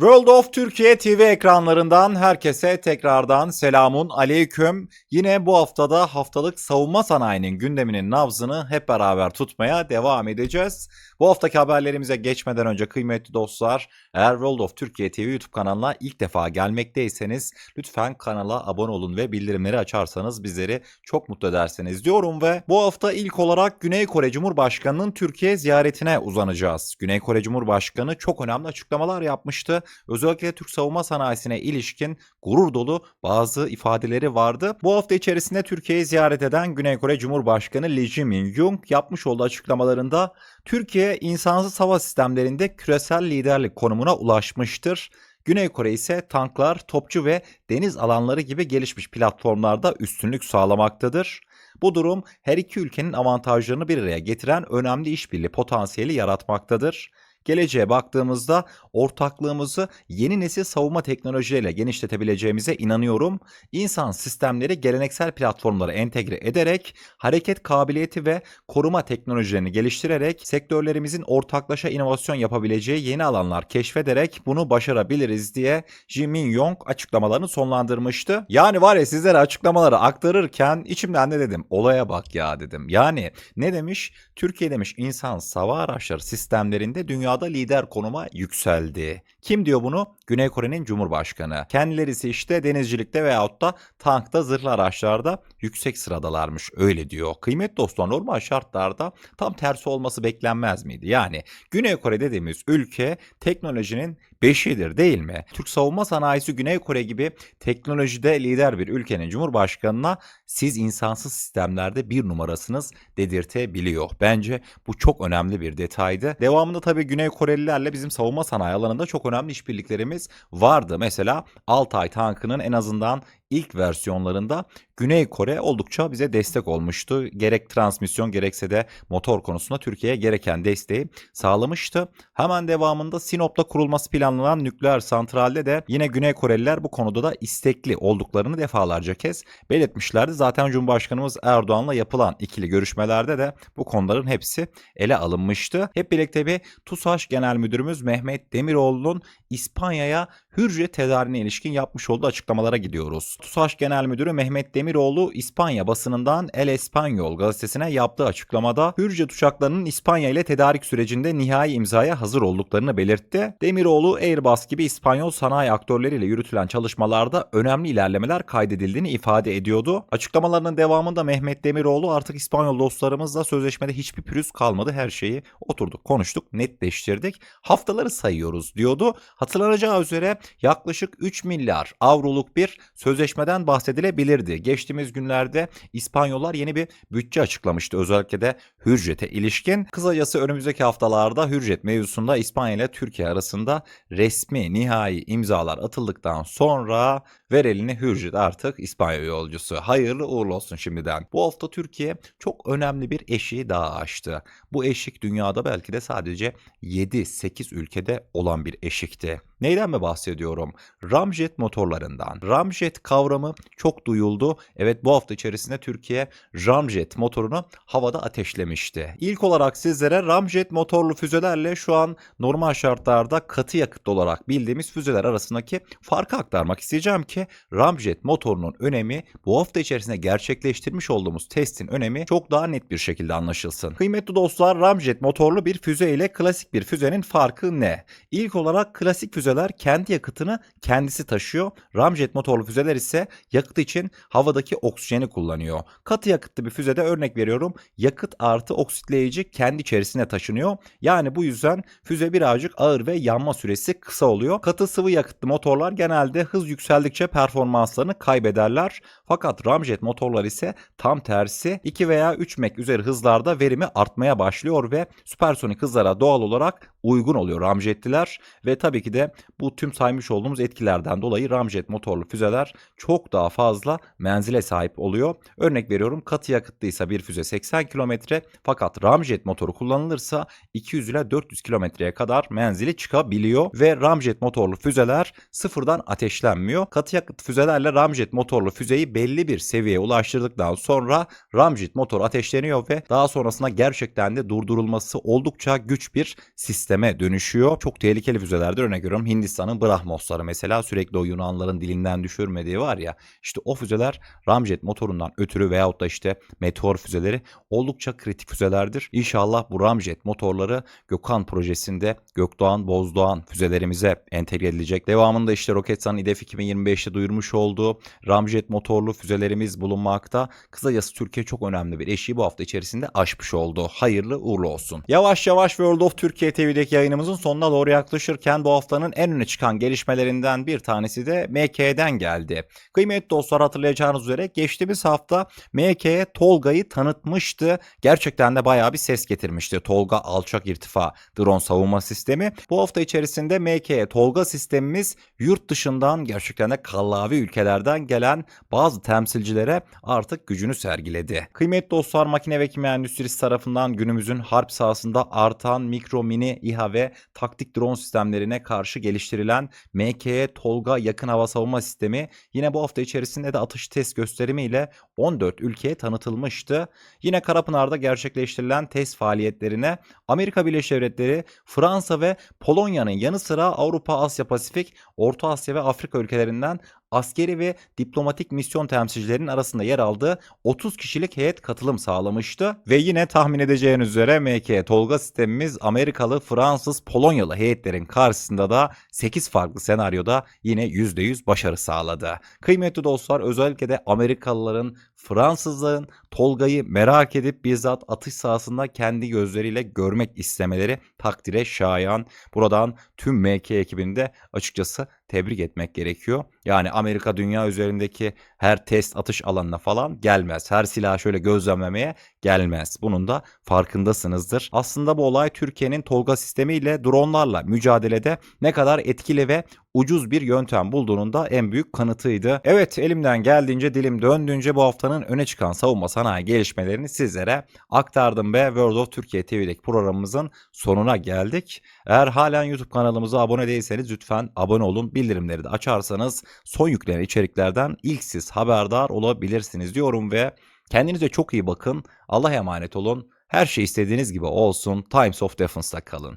World of Türkiye TV ekranlarından herkese tekrardan selamun aleyküm. Yine bu haftada haftalık savunma sanayinin gündeminin nabzını hep beraber tutmaya devam edeceğiz. Bu haftaki haberlerimize geçmeden önce kıymetli dostlar eğer World of Türkiye TV YouTube kanalına ilk defa gelmekteyseniz lütfen kanala abone olun ve bildirimleri açarsanız bizleri çok mutlu edersiniz diyorum ve bu hafta ilk olarak Güney Kore Cumhurbaşkanı'nın Türkiye ziyaretine uzanacağız. Güney Kore Cumhurbaşkanı çok önemli açıklamalar yapmıştı. Özellikle Türk savunma sanayisine ilişkin gurur dolu bazı ifadeleri vardı. Bu hafta içerisinde Türkiye'yi ziyaret eden Güney Kore Cumhurbaşkanı Lee Jae-myung yapmış olduğu açıklamalarında Türkiye insansız hava sistemlerinde küresel liderlik konumuna ulaşmıştır. Güney Kore ise tanklar, topçu ve deniz alanları gibi gelişmiş platformlarda üstünlük sağlamaktadır. Bu durum her iki ülkenin avantajlarını bir araya getiren önemli işbirliği potansiyeli yaratmaktadır. Geleceğe baktığımızda ortaklığımızı yeni nesil savunma teknolojileriyle genişletebileceğimize inanıyorum. İnsan sistemleri geleneksel platformlara entegre ederek hareket kabiliyeti ve koruma teknolojilerini geliştirerek sektörlerimizin ortaklaşa inovasyon yapabileceği yeni alanlar keşfederek bunu başarabiliriz diye Ji Min-yong açıklamalarını sonlandırmıştı. Yani var ya sizlere açıklamaları aktarırken içimden ne dedim? Olaya bak ya dedim. Yani ne demiş? Türkiye demiş insan sava araçları sistemlerinde dünyada lider konuma yükseldi. Kim diyor bunu? Güney Kore'nin Cumhurbaşkanı. Kendileri işte denizcilikte veyahut da tankta zırhlı araçlarda yüksek sıradalarmış öyle diyor. Kıymet dostlar normal şartlarda tam tersi olması beklenmez miydi? Yani Güney Kore dediğimiz ülke teknolojinin beşidir değil mi? Türk savunma sanayisi Güney Kore gibi teknolojide lider bir ülkenin cumhurbaşkanına siz insansız sistemlerde bir numarasınız dedirtebiliyor. Bence bu çok önemli bir detaydı. Devamında tabii Güney Korelilerle bizim savunma sanayi alanında çok önemli işbirliklerimiz vardı. Mesela Altay tankının en azından ilk versiyonlarında Güney Kore oldukça bize destek olmuştu. Gerek transmisyon gerekse de motor konusunda Türkiye'ye gereken desteği sağlamıştı. Hemen devamında Sinop'ta kurulması planlanan nükleer santralde de yine Güney Koreliler bu konuda da istekli olduklarını defalarca kez belirtmişlerdi. Zaten Cumhurbaşkanımız Erdoğan'la yapılan ikili görüşmelerde de bu konuların hepsi ele alınmıştı. Hep birlikte bir TUSAŞ Genel Müdürümüz Mehmet Demiroğlu'nun İspanya'ya hürce tedariğine ilişkin yapmış olduğu açıklamalara gidiyoruz. TUSAŞ Genel Müdürü Mehmet Demiroğlu İspanya basınından El Espanyol gazetesine yaptığı açıklamada hürce uçaklarının İspanya ile tedarik sürecinde nihai imzaya hazır olduklarını belirtti. Demiroğlu Airbus gibi İspanyol sanayi aktörleriyle yürütülen çalışmalarda önemli ilerlemeler kaydedildiğini ifade ediyordu. Açıklamalarının devamında Mehmet Demiroğlu artık İspanyol dostlarımızla sözleşmede hiçbir pürüz kalmadı. Her şeyi oturduk, konuştuk, netleştirdik. Haftaları sayıyoruz diyordu. Hatırlanacağı üzere yaklaşık 3 milyar avroluk bir sözleşmeden bahsedilebilirdi. Geçtiğimiz günlerde İspanyollar yeni bir bütçe açıklamıştı. Özellikle de Hürjet'e ilişkin. Kısacası önümüzdeki haftalarda Hürjet mevzusunda İspanya ile Türkiye arasında resmi nihai imzalar atıldıktan sonra ver elini Hürjet artık İspanya yolcusu. Hayırlı uğurlu olsun şimdiden. Bu hafta Türkiye çok önemli bir eşiği daha aştı. Bu eşik dünyada belki de sadece 7-8 ülkede olan bir eşikti. Neyden mi bahsediyorum? Ramjet motorlarından. Ramjet kavramı çok duyuldu. Evet bu hafta içerisinde Türkiye Ramjet motorunu havada ateşlemişti. İlk olarak sizlere Ramjet motorlu füzelerle şu an normal şartlarda katı yakıtlı olarak bildiğimiz füzeler arasındaki farkı aktarmak isteyeceğim ki Ramjet motorunun önemi bu hafta içerisinde gerçekleştirmiş olduğumuz testin önemi çok daha net bir şekilde anlaşılsın. Kıymetli dostlar Ramjet motorlu bir füze ile klasik bir füzenin farkı ne? İlk olarak klasik füzeler kendi yakıtını kendisi taşıyor. Ramjet motorlu füzeler ise yakıt için havadaki oksijeni kullanıyor. Katı yakıtlı bir füzede örnek veriyorum yakıt artı oksitleyici kendi içerisine taşınıyor. Yani bu yüzden füze birazcık ağır ve yanma süresi kısa oluyor. Katı sıvı yakıtlı motorlar genelde hız yükseldikçe performanslarını kaybederler. Fakat ramjet motorlar ise tam tersi 2 veya 3 mek üzeri hızlarda verimi artmaya başlıyor ve süpersonik hızlara doğal olarak uygun oluyor ramjetliler ve tabii ki de bu tüm saymış olduğumuz etkilerden dolayı ramjet motorlu füzeler çok daha fazla menzile sahip oluyor. Örnek veriyorum katı yakıtlıysa bir füze 80 kilometre fakat ramjet motoru kullanılırsa 200 ile 400 kilometreye kadar menzili çıkabiliyor ve ramjet motorlu füzeler sıfırdan ateşlenmiyor. Katı yakıt füzelerle ramjet motorlu füzeyi belli bir seviyeye ulaştırdıktan sonra ramjet motor ateşleniyor ve daha sonrasında gerçekten de durdurulması oldukça güç bir sistem sisteme dönüşüyor. Çok tehlikeli füzelerdir. Örnek veriyorum Hindistan'ın Brahmosları mesela sürekli o Yunanların dilinden düşürmediği var ya. İşte o füzeler ramjet motorundan ötürü veyahut da işte meteor füzeleri oldukça kritik füzelerdir. İnşallah bu ramjet motorları Gökhan projesinde Gökdoğan Bozdoğan füzelerimize entegre edilecek. Devamında işte Roketsan'ın İDEF 2025'te duyurmuş olduğu ramjet motorlu füzelerimiz bulunmakta. Kısacası Türkiye çok önemli bir eşiği bu hafta içerisinde aşmış oldu. Hayırlı uğurlu olsun. Yavaş yavaş World of Türkiye TV'deki yayınımızın sonuna doğru yaklaşırken bu haftanın en öne çıkan gelişmelerinden bir tanesi de MK'den geldi. Kıymetli dostlar hatırlayacağınız üzere geçtiğimiz hafta MK'ye Tolga'yı tanıtmıştı. Gerçekten de bayağı bir ses getirmişti. Tolga alçak irtifa drone savunma sistemi. Bu hafta içerisinde MK'ye Tolga sistemimiz yurt dışından gerçekten de kallavi ülkelerden gelen bazı temsilcilere artık gücünü sergiledi. Kıymetli dostlar makine ve kimya endüstrisi tarafından günümüzün harp sahasında artan mikro, mini, İHA ve taktik drone sistemlerine karşı geliştirilen MK'ye Tolga yakın hava savunma sistemi yine bu hafta içerisinde de atış test gösterimiyle 14 ülkeye tanıtılmıştı. Yine Karapınar'da gerçekleştirilen test faaliyetlerine Amerika Birleşik Devletleri, Fransa ve Polonya'nın yanı sıra Avrupa, Asya Pasifik, Orta Asya ve Afrika ülkelerinden askeri ve diplomatik misyon temsilcilerinin arasında yer aldığı 30 kişilik heyet katılım sağlamıştı. Ve yine tahmin edeceğiniz üzere MK Tolga sistemimiz Amerikalı, Fransız, Polonyalı heyetlerin karşısında da 8 farklı senaryoda yine %100 başarı sağladı. Kıymetli dostlar özellikle de Amerikalıların, Fransızların Tolga'yı merak edip bizzat atış sahasında kendi gözleriyle görmek istemeleri takdire şayan. Buradan tüm MK ekibinde açıkçası tebrik etmek gerekiyor. Yani Amerika dünya üzerindeki her test atış alanına falan gelmez. Her silahı şöyle gözlemlemeye gelmez. Bunun da farkındasınızdır. Aslında bu olay Türkiye'nin Tolga sistemiyle dronlarla mücadelede ne kadar etkili ve ucuz bir yöntem bulduğunun da en büyük kanıtıydı. Evet elimden geldiğince dilim döndüğünce bu haftanın öne çıkan savunma sanayi gelişmelerini sizlere aktardım ve World of Türkiye TV'deki programımızın sonuna geldik. Eğer halen YouTube kanalımıza abone değilseniz lütfen abone olun. Bildirimleri de açarsanız son yüklenen içeriklerden ilk siz haberdar olabilirsiniz diyorum ve kendinize çok iyi bakın. Allah'a emanet olun. Her şey istediğiniz gibi olsun. Times of Defense'da kalın.